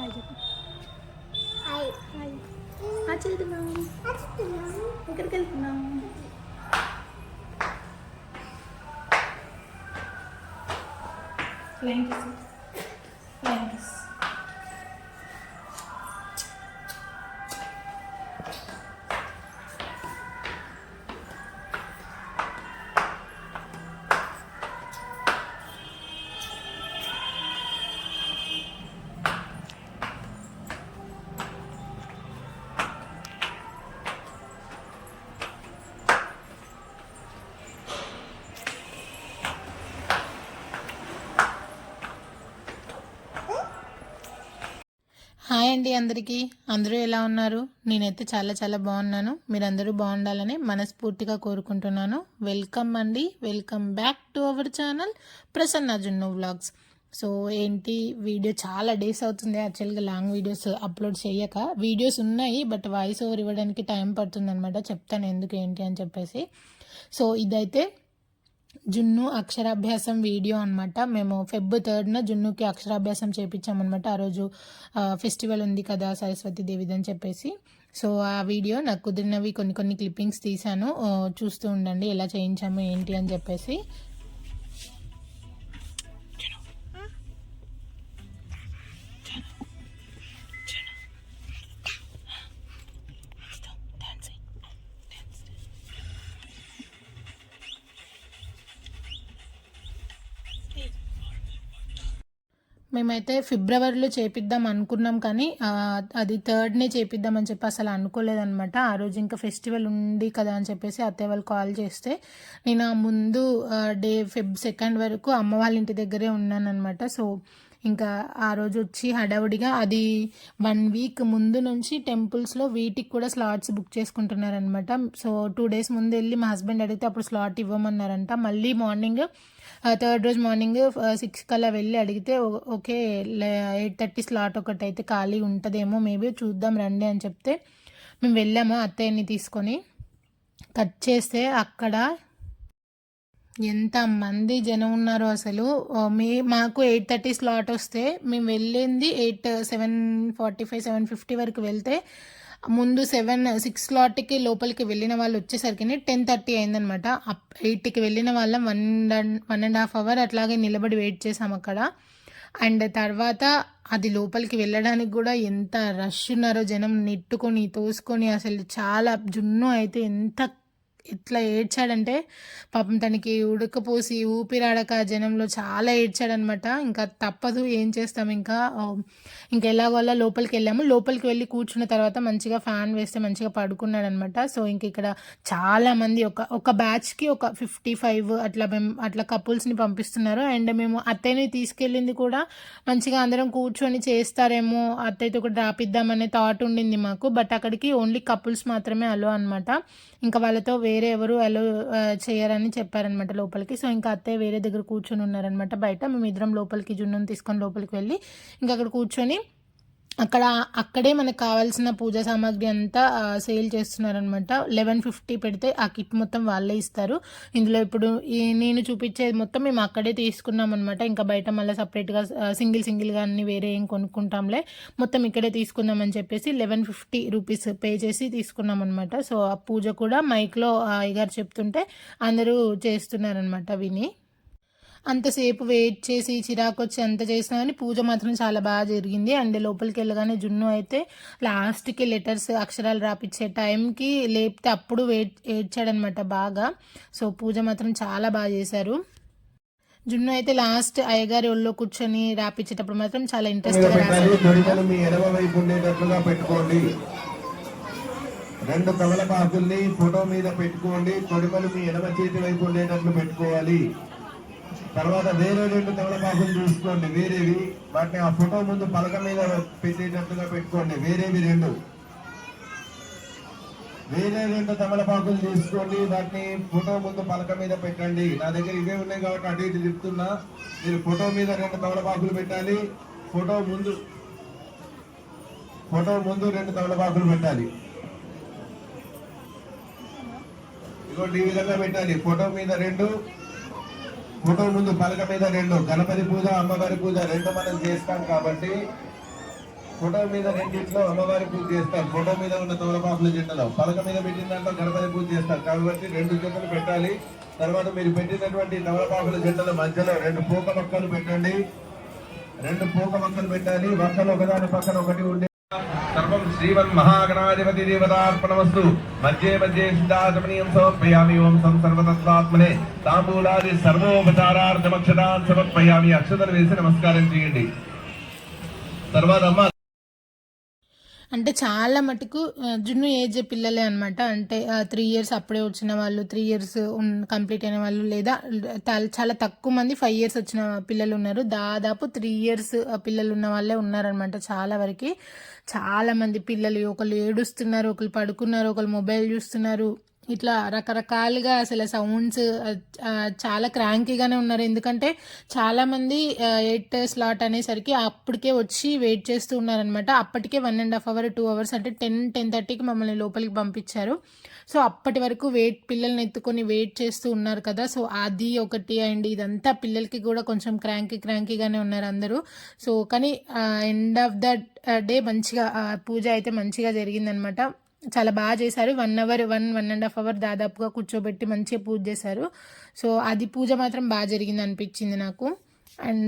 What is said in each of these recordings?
Hi చెప్పు. Hi. Hi. Hi వెళ్తున్నాం ఎక్కడికి వెళ్తున్నాం ఫ్లైంగ్ హాయ్ అండి అందరికీ. అందరూ ఎలా ఉన్నారు? నేనైతే చాలా చాలా బాగున్నాను. మీరందరూ బాగుండాలని మనస్ఫూర్తిగా కోరుకుంటున్నాను. వెల్కమ్ అండి. Welcome back to our channel Prasanna Junnu vlogs. So ఏంటి? వీడియో చాలా డేస్ అవుతుంది. యాక్చువల్గా లాంగ్ వీడియోస్ అప్లోడ్ చేయక వీడియోస్ ఉన్నాయి బట్ వాయిస్ ఓవర్ ఇవ్వడానికి టైం పడుతుంది అనమాట చెప్తాను ఎందుకు ఏంటి అని చెప్పేసి. సో ఇదైతే జున్ను అక్షరాభ్యాసం వీడియో అనమాట మేము ఫెబ్ థర్డ్న జున్నుకి అక్షరాభ్యాసం చేపించామన్నమాట. ఆ రోజు ఫెస్టివల్ ఉంది కదా సరస్వతి దేవిది అని చెప్పేసి. సో ఆ వీడియో నాకు కుదిరినవి కొన్ని కొన్ని క్లిప్పింగ్స్ తీశాను. చూస్తూ ఉండండి ఎలా చేయించాము ఏంటి అని చెప్పేసి. మేమైతే ఫిబ్రవరిలో చేపిద్దాం అనుకున్నాం కానీ అది థర్డ్నే చేపిద్దామని చెప్పి అసలు అనుకోలేదనమాట ఆ రోజు ఇంకా ఫెస్టివల్ ఉంది కదా అని చెప్పేసి అత్తయ్య వాళ్ళు కాల్ చేస్తే నేను ఆ ముందు డే ఫిబ్ సెకండ్ వరకు అమ్మ వాళ్ళ ఇంటి దగ్గరే ఉన్నానన్నమాట. సో ఇంకా ఆ రోజు వచ్చి హడావుడిగా అది వన్ వీక్ ముందు నుంచి టెంపుల్స్లో వీటికి కూడా స్లాట్స్ బుక్ చేసుకుంటున్నారనమాట సో టూ డేస్ ముందు వెళ్ళి మా హస్బెండ్ అడిగితే అప్పుడు స్లాట్ ఇవ్వమన్నారంట. మళ్ళీ మార్నింగ్ థర్డ్ రోజు మార్నింగ్ సిక్స్ కల్లా వెళ్ళి అడిగితే ఓకే ఎయిట్ థర్టీ స్లాట్ ఒకటి అయితే ఖాళీ ఉంటుందేమో మేబీ చూద్దాం రండి అని చెప్తే మేము వెళ్ళాము అత్తయ్యని తీసుకొని. కట్ చేస్తే అక్కడ ఎంత మంది జనం ఉన్నారు అసలు. మీ మాకు ఎయిట్ థర్టీ స్లాట్ వస్తే మేము వెళ్ళింది eight seven forty five seven fifty వరకు వెళ్తే ముందు సెవెన్ సిక్స్ స్లాట్కి లోపలికి వెళ్ళిన వాళ్ళు వచ్చేసరికి టెన్ థర్టీ అయిందనమాట. ఎయిట్కి వెళ్ళిన వాళ్ళం one one and half hour అట్లాగే నిలబడి వెయిట్ చేసాం అక్కడ. అండ్ తర్వాత అది లోపలికి వెళ్ళడానికి కూడా ఎంత రష్ ఉన్నారో జనం నెట్టుకొని తోసుకొని అసలు చాలా జున్ను అయితే ఎంత ఎట్లా ఏడ్చాడంటే పాపం తనకి ఉడకపోసి ఊపిరాడక జనంలో చాలా ఏడ్చాడనమాట. ఇంకా తప్పదు ఏం చేస్తాం ఇంకా? ఇంకా ఎలాగోలా లోపలికి వెళ్ళాము. లోపలికి వెళ్ళి కూర్చున్న తర్వాత మంచిగా ఫ్యాన్ వేస్తే మంచిగా పడుకున్నాడనమాట. సో ఇంక ఇక్కడ చాలామంది ఒక ఒక బ్యాచ్కి ఒక ఫిఫ్టీ ఫైవ్ అట్లా మేము అట్లా కపుల్స్ని పంపిస్తున్నారు. అండ్ మేము అత్తయ్యని తీసుకెళ్ళింది కూడా మంచిగా అందరం కూర్చొని చేస్తారేమో అత్తయ్యతో కూడా రాపిద్దామనే థాట్ ఉండింది మాకు. బట్ అక్కడికి ఓన్లీ కపుల్స్ మాత్రమే అలో అనమాట ఇంకా వాళ్ళతో వేరే వేరే ఎవరు అలో చేయరని చెప్పారనమాట లోపలికి. సో ఇంకా అత్తయ్య వేరే దగ్గర కూర్చొని ఉన్నారనమాట బయట. మేము ఇద్దరం లోపలికి జున్నుని తీసుకొని లోపలికి వెళ్ళి ఇంకా అక్కడ కూర్చొని అక్కడ అక్కడే మనకు కావాల్సిన పూజా సామాగ్రి అంతా సేల్ చేస్తున్నారనమాట లెవెన్ ఫిఫ్టీ పెడితే ఆ కిట్ మొత్తం వాళ్ళే ఇస్తారు. ఇందులో ఇప్పుడు ఈ నేను చూపించేది మొత్తం మేము అక్కడే తీసుకున్నాం అనమాట ఇంకా బయట మళ్ళీ సపరేట్గా సింగిల్ సింగిల్గా అన్ని వేరే ఏం కొనుక్కుంటాంలే. మొత్తం ఇక్కడే తీసుకుందామని చెప్పేసి లెవెన్ ఫిఫ్టీ రూపీస్ పే చేసి తీసుకున్నాం అనమాట సో ఆ పూజ కూడా మైక్లో అయ్యగారు చెప్తుంటే అందరూ చేస్తున్నారనమాట విని. అంతసేపు వెయిట్ చేసి చిరాకు వచ్చి అంత చేసినా కానీ పూజ మాత్రం చాలా బాగా జరిగింది. అండ్ లోపలికి వెళ్ళగానే జున్ను అయితే లాస్ట్కి లెటర్స్ అక్షరాలు రాపిచ్చే టైంకి లేపితే అప్పుడు వెయిట్ ఏడ్చాడనమాట బాగా. సో పూజ మాత్రం చాలా బాగా చేశారు. జున్ను అయితే లాస్ట్ అయ్యగారి ఒళ్ళో కూర్చొని రాపిచ్చేటప్పుడు మాత్రం చాలా ఇంట్రెస్ట్గా రాశారు. పెట్టుకోండి. రెండు తమలపాకుల్ని ఫోటో మీద పెట్టుకోండి. తొడిమలు మీ ఎడమ చేతి వైపు ఉండేటట్లు పెట్టుకోవాలి. తర్వాత వేరే రెండు తమలపాకులు చూసుకోండి వేరేవి. వాటిని ఆ ఫోటో ముందు పలక మీద పెట్టేటట్టుగా పెట్టుకోండి. వేరేవి రెండు. వేరే రెండు తమలపాకులు తీసుకోండి. వాటిని ఫోటో ముందు పలక మీద పెట్టండి. నా దగ్గర ఇవే ఉన్నాయి కాబట్టి అటు ఇటు చెప్తున్నా మీరు ఫోటో మీద రెండు తమలపాకులు పెట్టాలి. ఫోటో ముందు ఫోటో ముందు రెండు తమలపాకులు పెట్టాలి. ఇదిగోండి ఈ విధంగా పెట్టాలి. ఫోటో మీద రెండు ఫోటో ముందు పలక మీద రెండు గణపతి పూజ అమ్మవారి పూజ రెండు మనం చేస్తాం కాబట్టి ఫోటో మీద రెండింటిలో అమ్మవారి పూజ చేస్తారు ఫోటో మీద ఉన్న తోలపాపుల జెండలో పలక మీద పెట్టిన దాంట్లో గణపతి పూజ చేస్తారు కాబట్టి రెండు జతలు పెట్టాలి. తర్వాత మీరు పెట్టినటువంటి తోలపాపుల జెండల మధ్యలో రెండు పూక మొక్కలు పెట్టండి. రెండు పూక మొక్కలు పెట్టాలి. మొక్కలు ఒకదాని పక్కన ఒకటి ఉండే సర్వం శ్రీమన్ మహాగణాధిపతి దేవతార్పణమస్తు. మధ్యే మధ్యే సిద్ధాచమనీయం సమర్పయామి. ఓం సం సర్వతత్వాత్మనే. తాంబూలాది సర్వోపచారార్థమక్షతాన్ సమర్పయామి. అక్షతలు వేసి నమస్కారం చేయండి. తర్వాత అమ్మ అంటే చాలా మటుకు జున్ను ఏజ్ పిల్లలే అనమాట అంటే త్రీ ఇయర్స్ అప్పుడే వచ్చిన వాళ్ళు త్రీ ఇయర్స్ కంప్లీట్ అయిన వాళ్ళు లేదా చాలా తక్కువ మంది ఫైవ్ ఇయర్స్ వచ్చిన పిల్లలు ఉన్నారు. దాదాపు త్రీ ఇయర్స్ పిల్లలు ఉన్న వాళ్ళే ఉన్నారనమాట చాలా వరకు. చాలామంది పిల్లలు ఒకళ్ళు ఏడుస్తున్నారు ఒకళ్ళు పడుకున్నారు ఒకళ్ళు మొబైల్ చూస్తున్నారు. ఇట్లా రకరకాలుగా అసలు సౌండ్స్ చాలా క్రాంకీగానే ఉన్నారు. ఎందుకంటే చాలామంది ఎయిట్ స్లాట్ అనేసరికి అప్పటికే వచ్చి వెయిట్ చేస్తూ ఉన్నారనమాట అప్పటికే one and half hour two hours అంటే టెన్ టెన్ థర్టీకి మమ్మల్ని లోపలికి పంపించారు. సో అప్పటి వరకు వెయిట్ పిల్లల్ని ఎత్తుకొని వెయిట్ చేస్తూ ఉన్నారు కదా. సో అది ఒకటి అండ్ ఇదంతా పిల్లలకి కూడా కొంచెం క్రాంకీ క్రాంకీగానే ఉన్నారు అందరూ. సో కానీ ఎండ్ ఆఫ్ ద డే మంచిగా పూజ అయితే మంచిగా జరిగిందనమాట చాలా బాగా చేశారు. One hour one one and half hour దాదాపుగా కూర్చోబెట్టి మంచిగా పూజ చేశారు. సో అది పూజ మాత్రం బాగా జరిగింది అనిపించింది నాకు. అండ్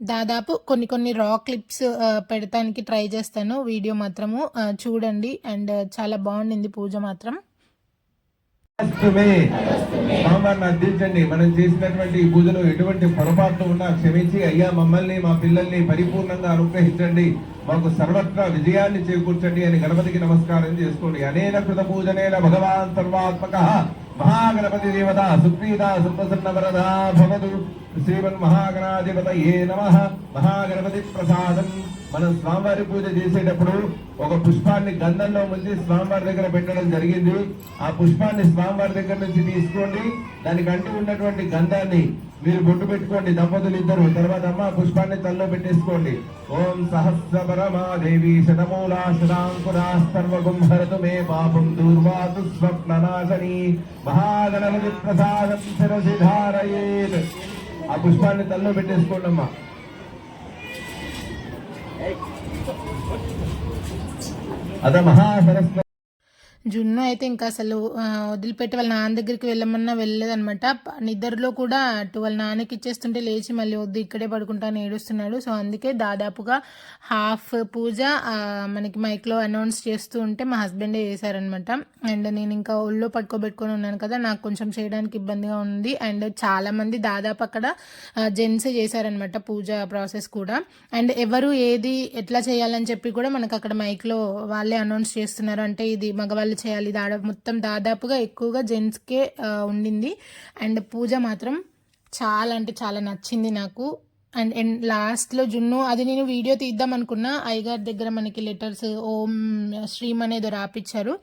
దాదాపు కొన్ని కొన్ని రా క్లిప్స్ uh, పెడతానికి ట్రై చేస్తాను. వీడియో మాత్రము uh, చూడండి. అండ్ uh, చాలా బాగుండింది పూజ మాత్రం. నమస్తుమే. అందించండి మనం చేసినటువంటి పూజలో ఎటువంటి పొరపాట్లు ఉన్నా క్షమించి అయ్యా మమ్మల్ని మా పిల్లల్ని పరిపూర్ణంగా అనుగ్రహించండి మాకు సర్వత్రా విజయాన్ని చేకూర్చండి అని గణపతికి నమస్కారం చేసుకోండి అనేన కృత పూజనైన భగవాన్ సర్వాత్మక మహాగణపతి దేవత సుప్రీత సుప్రసన్న వరదా భవతు. శ్రీమన్ మహాగణాధిపత ఏ నమ. మహాగణపతి ప్రసాదం. మనం స్వామివారి పూజ చేసేటప్పుడు ఒక పుష్పాన్ని గంధంలో ముంచి స్వామివారి దగ్గర పెట్టడం జరిగింది. ఆ పుష్పాన్ని స్వామివారి దగ్గర నుంచి తీసుకోండి. దానికి అంటి ఉన్నటువంటి గంధాన్ని మీరు బొట్టు పెట్టుకోండి దంపతులు ఇద్దరు. తర్వాత అమ్మ పుష్పాన్ని తల్లో పెట్టేసుకోండి. ఓం సహస్రపరమా దేవి మే పాపం దూర్వాతు స్వప్ననాశని. మహాగణపతి ప్రసాదం శిరసి ధారయేత్ ఆ పుష్పాన్ని తల్లో పెట్టేసుకోండి అమ్మా. అద మహాసరస్వ జున్ను అయితే ఇంకా అసలు వదిలిపెట్టి వాళ్ళ నాన్న దగ్గరికి వెళ్ళమన్నా వెళ్ళలేదనమాట నిద్రలో కూడా అటు వాళ్ళ నాన్నకి ఇచ్చేస్తుంటే లేచి మళ్ళీ వద్దు ఇక్కడే పడుకుంటాను ఏడుస్తున్నాడు. సో అందుకే దాదాపుగా హాఫ్ పూజ మనకి మైక్లో అనౌన్స్ చేస్తూ ఉంటే మా హస్బెండే చేశారనమాట అండ్ నేను ఇంకా ఒళ్ళో పట్టుకోబెట్టుకొని ఉన్నాను కదా నాకు కొంచెం చేయడానికి ఇబ్బందిగా ఉంది. అండ్ చాలామంది దాదాపు అక్కడ జెంట్సే చేశారనమాట పూజ ప్రాసెస్ కూడా. అండ్ ఎవరు ఏది ఎట్లా చేయాలని చెప్పి కూడా మనకు అక్కడ మైక్లో వాళ్ళే అనౌన్స్ చేస్తున్నారు. అంటే ఇది మగవాళ్ళు చేయాలి. దాడ మొత్తం దాదాపుగా ఎక్కువగా జెంట్స్కే ఉండింది. అండ్ పూజ మాత్రం చాలా అంటే చాలా నచ్చింది నాకు. అండ్ అండ్ లాస్ట్లో జున్ను అది నేను వీడియో తీద్దాం అనుకున్నా. అయ్యగారి దగ్గర మనకి లెటర్స్ ఓం శ్రీమ్ అనేది రాపిచ్చారు.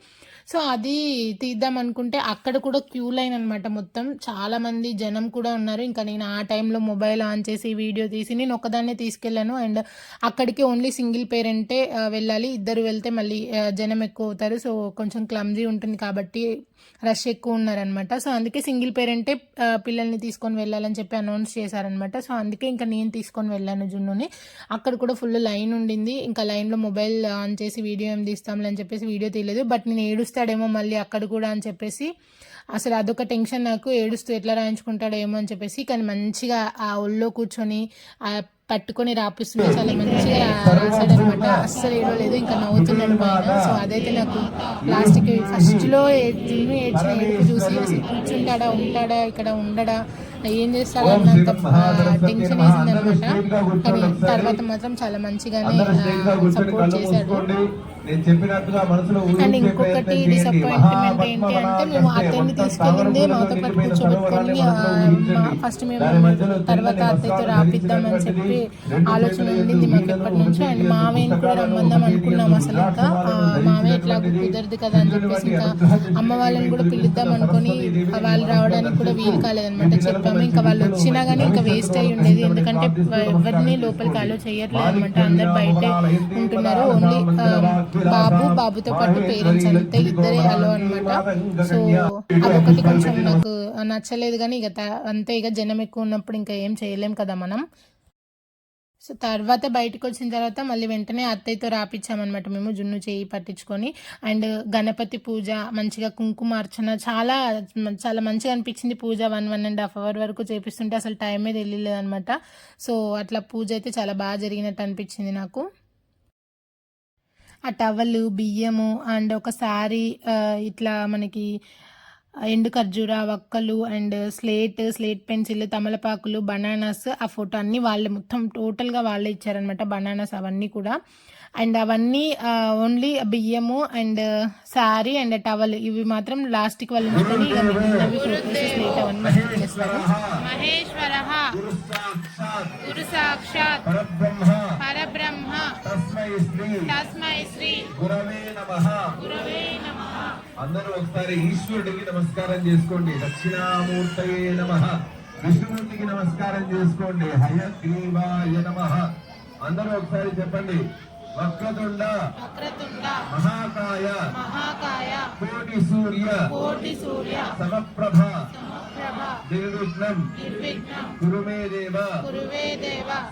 సో అది తీద్దాం అనుకుంటే అక్కడ కూడా క్యూ లైన్ అనమాట మొత్తం. చాలా మంది జనం కూడా ఉన్నారు. ఇంకా నేను ఆ టైంలో మొబైల్ ఆన్ చేసి వీడియో తీసి నేను ఒకదాన్నే తీసుకెళ్ళాను. అండ్ అక్కడికి ఓన్లీ సింగిల్ పేరెంటే వెళ్ళాలి. ఇద్దరు వెళ్తే మళ్ళీ జనం ఎక్కువ అవుతారు. సో కొంచెం క్లమ్జీ ఉంటుంది కాబట్టి రష్ ఎక్కువ ఉన్నారనమాట సో అందుకే సింగిల్ పేరెంటే పిల్లల్ని తీసుకొని వెళ్ళాలని చెప్పి అనౌన్స్ చేశారనమాట సో అందుకే ఇంకా నేను తీసుకొని వెళ్ళాను జున్నుని. అక్కడ కూడా ఫుల్ లైన్ ఉండింది. ఇంకా లైన్లో మొబైల్ ఆన్ చేసి వీడియో ఏం తీస్తాంలే అని చెప్పేసి వీడియో తీయలేదు. బట్ నేను ఏడుస్తాడేమో మళ్ళీ అక్కడ కూడా అని చెప్పేసి అసలు అదొక టెన్షన్ నాకు ఏడుస్తూ ఎట్లా రాయించుకుంటాడో ఏమో అని చెప్పేసి కానీ మంచిగా ఆ ఒళ్ళో కూర్చొని ఆ పట్టుకొని రాపిస్తుంటే చాలా మంచిగా రాశాడు అనమాట అస్సలు ఏడవలేదు ఇంకా నవ్వుతున్నాడు పైన. సో అదైతే నాకు లాస్ట్కి ఫస్ట్లో జున్ను ఏడ్చిన ఏడుపు చూసి అసలు కూర్చుంటాడా ఉంటాడా ఇక్కడ ఉండడా ఏం చేస్తాడా అన్నంత టెన్షన్ వేసింది అనమాట కానీ తర్వాత మాత్రం చాలా మంచిగానే సపోర్ట్ చేశాడు. నేను చెప్పినట్టుగా మనసులో అండ్ ఇంకొకటి. డిసప్పాయింట్మెంట్ ఏంటి అంటే మేము అత్తయ్యని తీసుకెళ్ళిందే మాతో పాటు కూర్చోబెట్టుకొని. ఫస్ట్ మేము తర్వాత అత్తయ్యతో రాపిద్దామని చెప్పి ఆలోచన ఉండింది మాకు వీణలు, ఎప్పటి నుంచో అండ్ కూడా రమ్మందాం అనుకున్నాం అసలు ఇంకా ధరించినటువంటిది. కుదరదు కదా అని చెప్పేసి ఇంకా అమ్మ వాళ్ళని కూడా పిలుద్దాం అనుకొని వాళ్ళు రావడానికి కూడా వీలు కాలేదన్నమాట చెప్పాము ఇంకా వాళ్ళు వచ్చినా కానీ ఇంకా వేస్ట్ అయి ఉండేది ఎందుకంటే ఎవరిని లోపలికి అలో చేయట్లేదు అనమాట అందరు బయటే ఉంటున్నారు ఓన్లీ బాబు బాబుతో పాటు పేరెంట్స్ అంతే ఇద్దరే అలో అనమాట సో అదొకటి కొంచెం నాకు నచ్చలేదు కానీ ఇక అంతే ఇక జనం ఎక్కువ ఉన్నప్పుడు ఇంకా ఏం చేయలేం కదా మనం. సో తర్వాత బయటకు వచ్చిన తర్వాత మళ్ళీ వెంటనే అత్తయ్యతో రాపిచ్చామన్నమాట మేము జున్ను చేయి పట్టించుకొని. అండ్ గణపతి పూజ మంచిగా కుంకుమార్చన చాలా చాలా మంచిగా అనిపించింది puja one one and half hour వరకు చేపిస్తుంటే అసలు టైమే తెలియలేదు అనమాట సో అట్లా పూజ అయితే చాలా బాగా జరిగినట్టు అనిపించింది నాకు. ఆ టవల్ బియ్యము అండ్ ఒక శారీ ఇట్లా మనకి ఎండు ఖర్జూర వక్కలు అండ్ స్లేట్ స్లేట్ పెన్సిల్ తమలపాకులు బనానాస్ ఆ ఫోటో అన్నీ వాళ్ళే మొత్తం టోటల్గా వాళ్ళే ఇచ్చారనమాట బనానాస్ అవన్నీ కూడా. అండ్ అవన్నీ ఓన్లీ బియ్యము అండ్ శారీ అండ్ టవల్. ఇవి మాత్రం లాస్ట్కి వాళ్ళు ఉంచుకొని ఇక మిగిలినవి photos, స్లేట్ అవన్నీ ఇచ్చేస్తారు మహేశ్వర. గురు సాక్షాత్ అందరూ ఒకసారి ఈశ్వరుడికి నమస్కారం చేసుకోండి. దక్షిణామూర్తయే నమ. విష్ణుమూర్తికి నమస్కారం చేసుకోండి. హయగ్రీవాయ నమ. అందరూ ఒకసారి చెప్పండి. వక్రతుండ. మహాకాయ. మహాకాయ. కోటి సూర్య. కోటి సూర్య. సమప్రభ ప్రభ నిర్విఘ్నం కురుమే దేవ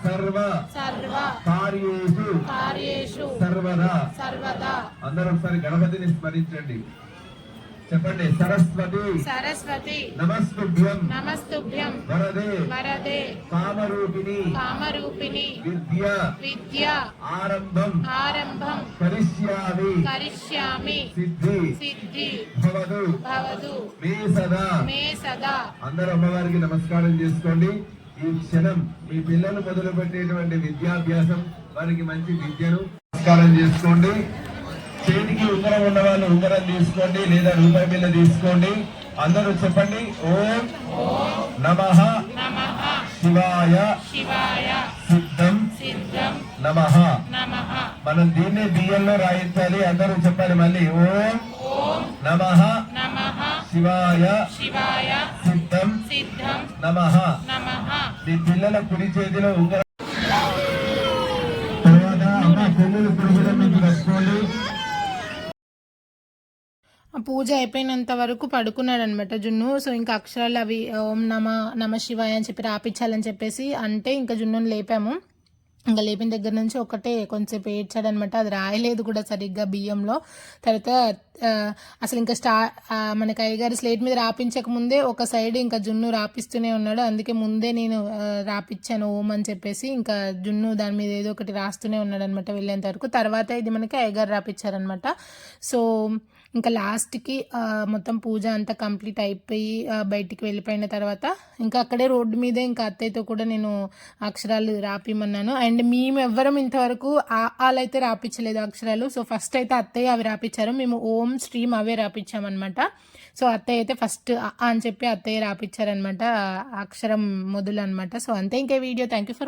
సర్వ సర్వ కార్యేషు కార్యేషు సర్వదా సర్వదా అందరూ ఒకసారి గణపతిని స్మరించండి. చెప్పండి సరస్వతి. సరస్వతి. నమస్తుభ్యం. నమస్తుభ్యం. వరదే. వరదే. కామరూపిణి. కామరూపిణి. విద్య. విద్య. ఆరంభం. ఆరంభం. కరిష్యామి. కరిష్యామి. సిద్ధి. సిద్ధి. భవదు. భవదు. మే సదా. మే సదా. అందరూ అమ్మవారికి నమస్కారం చేసుకోండి. ఈ క్షణం మీ పిల్లలు మొదలు పెట్టేటువంటి విద్యాభ్యాసం వారికి మంచి విద్యను. నమస్కారం చేసుకోండి. చేతికి ఉంగరం ఉన్న వాళ్ళు ఉంగరం తీసుకోండి లేదా రూపాయి బిల్ల తీసుకోండి. అందరూ చెప్పండి. ఓం నమః శివాయ సిద్ధం నమ. నమః మనం దీన్ని బియ్యంలో రాయించాలి. అందరూ చెప్పాలి మళ్ళీ. ఓం నమః శివాయ సిద్ధం నమ. నమః మీ పిల్లల కుడి చేతిలో ఉంగరం. తర్వాత అమ్మ కొమ్ములు పురుగులు మీకు కట్టుకోండి. పూజ అయిపోయినంత వరకు పడుకున్నాడు అనమాట జున్ను. సో ఇంకా అక్షరాలు అవి ఓం నమ నమ శివాయ అని చెప్పి రాపించాలని చెప్పేసి అంటే ఇంకా జున్నుని లేపాము. ఇంకా లేపిన దగ్గర నుంచి ఒకటే కొంచెంసేపు ఏడ్చాడనమాట. అది రాయలేదు కూడా సరిగ్గా బియ్యంలో. తర్వాత అసలు ఇంకా స్టా మనకి అయ్యగారు స్లేట్ మీద రాపించక ముందే ఒక సైడ్ ఇంకా జున్ను రాపిస్తూనే ఉన్నాడు. అందుకే ముందే నేను ఆ, రాపిచ్చాను ఓం అని చెప్పేసి ఇంకా జున్ను దాని మీద ఏదో ఒకటి రాస్తూనే ఉన్నాడు అనమాట వెళ్ళేంత వరకు. తర్వాత ఇది మనకి అయ్యగారు రాపించారనమాట సో ఇంకా లాస్ట్కి మొత్తం పూజ అంతా కంప్లీట్ అయిపోయి బయటికి వెళ్ళిపోయిన తర్వాత ఇంకా అక్కడే రోడ్డు మీదే ఇంకా అత్తయ్యతో కూడా నేను అక్షరాలు రాపిమన్నాను. అండ్ మేము ఎవ్వరం ఇంతవరకు ఆలు అయితే రాపించలేదు అక్షరాలు. సో ఫస్ట్ అయితే అత్తయ్య అవి రాపించారు మేము ఓం స్ట్రీమ్ అవే రాపించామన్నమాట సో అత్తయ్య అయితే ఫస్ట్ అని చెప్పి అత్తయ్య రాపించారనమాట అక్షరం మొదలు అనమాట సో అంతే ఇంకే వీడియో. Thank you for